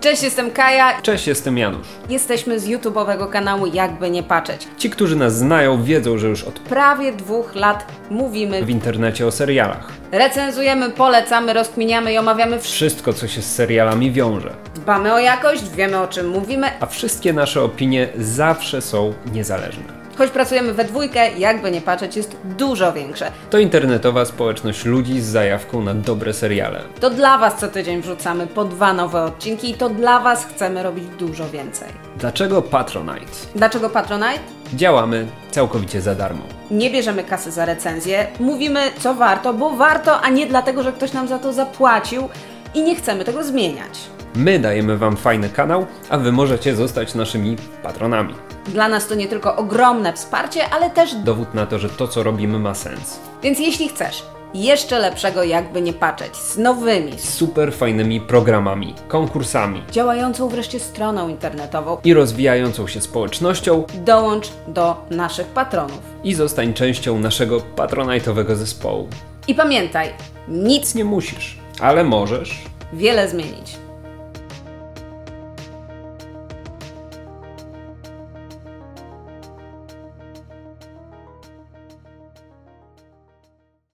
Cześć, jestem Kaja. Cześć, jestem Janusz. Jesteśmy z YouTube'owego kanału Jakby Nie Patrzeć. Ci, którzy nas znają, wiedzą, że już od Prawie dwóch lat mówimy, w internecie o serialach. recenzujemy, polecamy, rozkminiamy i omawiamy wszystko. Wszystko, co się z serialami wiąże. Dbamy o jakość, wiemy o czym mówimy. A wszystkie nasze opinie zawsze są niezależne. Choć pracujemy we dwójkę, jakby nie patrzeć, jest dużo większe. To internetowa społeczność ludzi z zajawką na dobre seriale. To dla Was co tydzień wrzucamy po dwa nowe odcinki i to dla Was chcemy robić dużo więcej. Dlaczego Patronite? Dlaczego Patronite? Działamy całkowicie za darmo. Nie bierzemy kasy za recenzję, mówimy co warto, bo warto, a nie dlatego, że ktoś nam za to zapłacił i nie chcemy tego zmieniać. My dajemy Wam fajny kanał, a Wy możecie zostać naszymi patronami. Dla nas to nie tylko ogromne wsparcie, ale też Dowód na to, że to, co robimy, ma sens. Więc jeśli chcesz jeszcze lepszego, jakby nie patrzeć, z nowymi, Super fajnymi programami, konkursami działającą wreszcie stroną internetową, i rozwijającą się społecznością dołącz do naszych patronów. i zostań częścią naszego patronajtowego zespołu. I pamiętaj, Nic nie musisz, ale możesz. wiele zmienić.